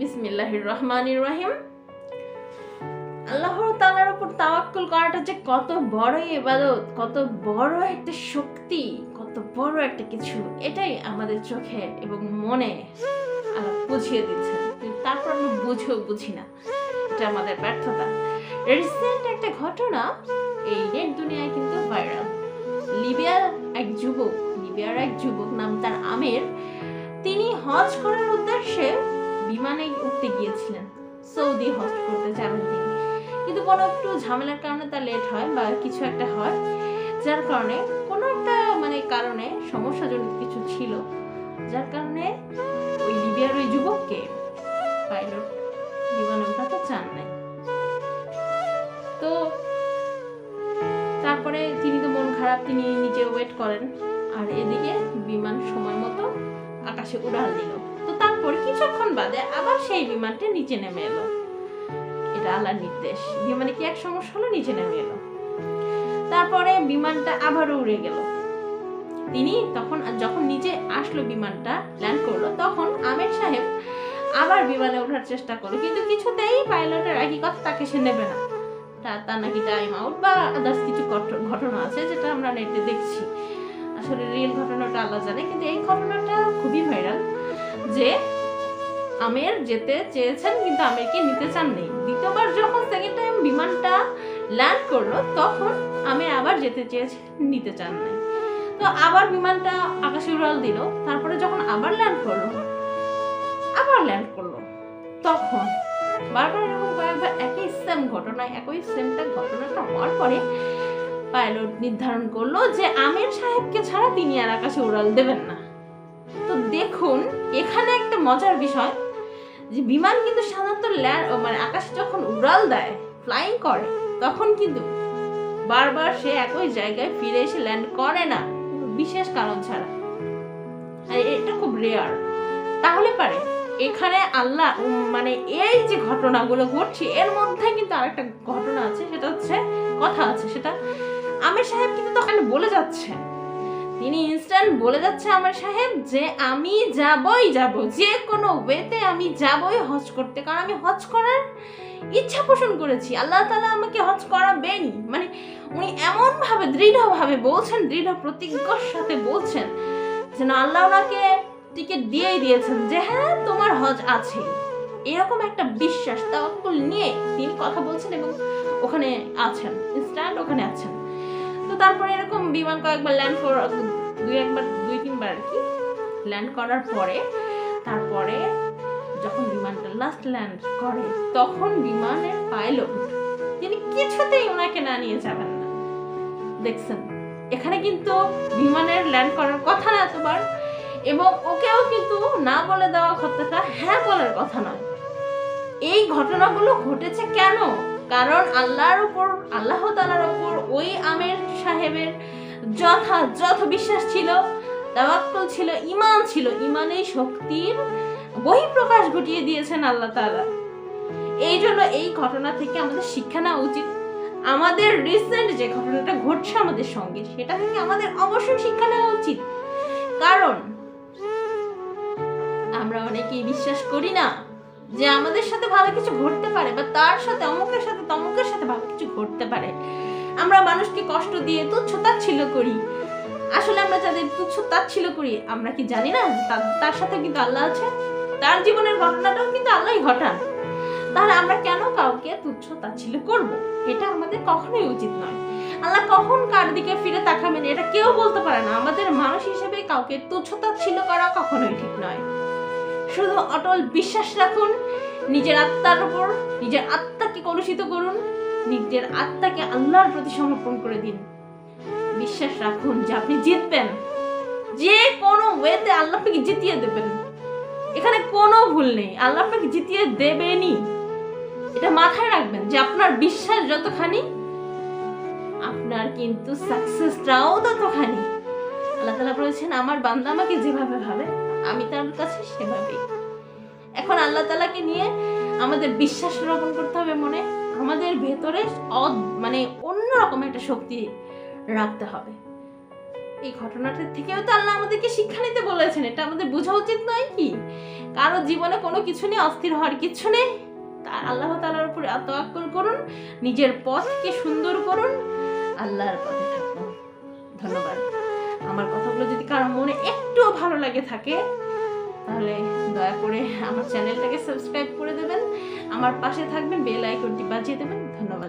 বিসমিল্লাহির রহমানির রহিম। আল্লাহর তাআলার উপর তাওয়াক্কুল করাটা যে কত বড় ইবাদত, কত বড় একটা শক্তি, কত বড় একটা কিছু, এটাই আমাদের চোখে এবং মনে আল্লাহ বুঝিয়ে দিচ্ছে তারপর বুঝেও বুঝি না, এটা আমাদের ব্যর্থতা। রিসেন্ট একটা ঘটনা এই নেট দুনিয়ায় কিন্তু ভাইরাল। লিবিয়ার এক যুবক, লিবিয়ার এক যুবক নাম তার আমের, তিনি হজ করার উদ্দেশ্যে বিমানে উঠতে গিয়েছিলেন। সৌদি হজ করতে যাবেন তিনি। কিন্তু কোনো একটু ঝামেলার কারণে তার লেট হয় বা কিছু একটা হয়, যার কারণে কোনো একটা মানে কারণে সমস্যাজনক কিছু ছিল। যার কারণে ওই লিবিয়ার ওই যুবককে পাইলট বিমানে উঠাতে চান নাই। তো তারপরে তিনি তো মন খারাপ, তিনি নিজে ওয়েট করেন। আর এদিকে বিমান সময় মতো আকাশে উড়াল দিল। তো বাদে আবার সেই বিমানটা নিচে নেমে এলো। এটা আল্লাহর নির্দেশ। বিমানে কি এক সমস্যা হলো? নিচে নেমে এলো। তারপরে বিমানটা আবারও উড়ে গেল। তিনি তখন, যখন নিচে আসলো বিমানটা ল্যান্ড করল, তখন আমির সাহেব আবার বিমানে ওঠার চেষ্টা করল। কিন্তু কিছুতেই পাইলটের একই কথা তাকে সে নেবে না। তা- তার নাকি টাইম আউট বা আদার্স কিছু ঘটনা আছে যেটা আমরা নেটে দেখছি। আসলে রিয়েল ঘটনাটা আল্লাহ জানে, কিন্তু এই ঘটনাটা খুবই ভাইরাল যে আমের যেতে চেয়েছেন, কিন্তু আমেরকে নিতে চাননি। দ্বিতীয়বার যখন সেকেন্ড টাইম বিমানটা ল্যান্ড করল, তখন আমি আবার যেতে চেয়েছে, নিতে চান নাই তো আবার বিমানটা আকাশে উড়াল দিল। তারপরে যখন আবার ল্যান্ড করল, আবার ল্যান্ড করল, তখন বারবার এরকম কয়েকবার একই সেম ঘটনা একই সেমটা ঘটনাটা হওয়ার পরে পাইলট নির্ধারণ করল যে আমির সাহেবকে ছাড়া তিনি আর আকাশে উড়াল দেবেন না। তো দেখুন, এখানে একটা মজার বিষয় যে বিমান কিন্তু সাধারণত ল্যান্ড মানে আকাশে যখন উড়াল দেয় ফ্লাইং করে, তখন কিন্তু বারবার সে একই জায়গায় ফিরে এসে ল্যান্ড করে না বিশেষ কারণ ছাড়া। আর এটা খুব রেয়ার তাহলে পারে, এখানে আল্লাহ মানে এই যে ঘটনাগুলো ঘটছে, এর মধ্যে কিন্তু আরেকটা ঘটনা আছে, সেটা হচ্ছে, কথা আছে সেটা। আমির সাহেব কিন্তু তখন বলে যাচ্ছে তিনি ইনস্ট্যান্ট বলে যাচ্ছে আমার সাহেব যে আমি যাবই যাব। যে কোনো ওয়েতে আমি যাবই হজ করতে। কারণ আমি হজ করার ইচ্ছা পোষণ করেছি। আল্লাহ তালা আমাকে হজ করাবেনি। মানে উনি এমনভাবে দৃঢ়ভাবে বলছেন, দৃঢ় প্রতিজ্ঞার সাথে বলছেন যেন আল্লাহ ওনাকে টিকিট দিয়েই দিয়েছেন যে হ্যাঁ তোমার হজ আছে। এরকম একটা বিশ্বাস, তাওয়াক্কুল নিয়ে তিনি কথা বলছেন এবং ওখানে আছেন ইনস্ট্যান্ট ওখানে আছেন। তারপরে এরকম বিমান কয়েকবার ল্যান্ড কর দুই একবার, দুই তিনবার আর কি ল্যান্ড করার পরে, তারপরে যখন বিমানটা লাস্ট ল্যান্ড করে, তখন বিমানের পাইলট তিনি কিছুতেই ওনাকে না নিয়ে যাবেন না। দেখছেন? এখানে কিন্তু বিমানের ল্যান্ড করার কথা না এতবার এবং ওকেও কিন্তু না বলে দেওয়া কথাটা হ্যাঁ বলার কথা নয়। এই ঘটনাগুলো ঘটেছে কেন? কারণ আল্লাহর উপর, আল্লাহ তালার উপর ওই আমের সাহেবের যথাযথ বিশ্বাস ছিল, তাওয়াক্কুল ছিল ইমান ছিল। ইমানের শক্তির বহিঃপ্রকাশ ঘটিয়ে দিয়েছেন আল্লাহ তাআলা। এই জন্য এই ঘটনা থেকে আমাদের শিক্ষা নেওয়া উচিত। আমাদের রিসেন্ট যে ঘটনাটা ঘটছে আমাদের সঙ্গে, সেটা থেকে আমাদের অবশ্যই শিক্ষা নেওয়া উচিত। কারণ আমরা অনেকেই বিশ্বাস করি না। যে আমাদের সাথে ভালো কিছু ঘটতে পারে বা তার সাথে, অমুকের সাথে, তমুকের সাথে ভালো কিছু ঘটতে পারে। আমরা মানুষকে কষ্ট দিয়ে তুচ্ছ তাচ্ছিল্য করি। আসলে আমরা যাদের তুচ্ছ তাচ্ছিল্য করি, আমরা কি জানি না? তার- সাথে কিন্তু আল্লাহ আছে। তার জীবনের ঘটনাটাও কিন্তু আল্লাহই ঘটান। তাহলে আমরা কেন কাউকে তুচ্ছ তাচ্ছিল্য করব? এটা আমাদের কখনোই উচিত নয়। আল্লাহ কখন কার দিকে ফিরে তাকাবেন, এটা কেউ বলতে পারে না। আমাদের মানুষ হিসেবে কাউকে তুচ্ছ তাচ্ছিল্য করা কখনোই ঠিক নয়। শুধু অটল বিশ্বাস রাখুন, নিজের আত্মার উপর, নিজের আত্মাকে কলুষিত করুন, নিজের আত্মাকে আল্লাহর প্রতি সমর্পণ করে দিন। বিশ্বাস রাখুন যে আপনি জিতবেন। যে কোনো ওয়েতে আল্লাহ আপনাকে জিতিয়ে দেবেন। এখানে কোনো ভুল নেই। আল্লাহ আপনাকে জিতিয়ে দেবেনই। এটা মাথায় রাখবেন যে আপনার বিশ্বাস যতখানি, আপনার কিন্তু সাকসেসটাও ততখানি। আল্লাহ তালা বলেছেন, আমার বান্দা আমাকে যেভাবে ভাবে, আমি তার কাছে সেভাবেই। এখন আল্লাহ তালাকে নিয়ে আমাদের বিশ্বাস রোপণ করতে হবে মনে, আমাদের ভেতরে মানে অন্যরকম একটা শক্তি রাখতে হবে। এই ঘটনাটার থেকেও তো আল্লাহ আমাদেরকে শিক্ষা নিতে বলেছেন, এটা আমাদের বোঝা উচিত নয় কি? কারও জীবনে কোনো কিছু নিয়ে অস্থির হওয়ার কিছু নেই। তার আল্লাহ তালার উপরে আত্মআক্কল করুন, নিজের পথকে সুন্দর করুন, আল্লাহর পথে ধন্যবাদ। আমার কথাগুলো যদি কারও মনে একটুও ভালো লাগে থাকে, তাহলে দয়া করে আমার চ্যানেলটাকে সাবস্ক্রাইব করে দেবেন। আমার পাশে থাকবেন, বেল আইকনটি বাজিয়ে দেবেন। ধন্যবাদ।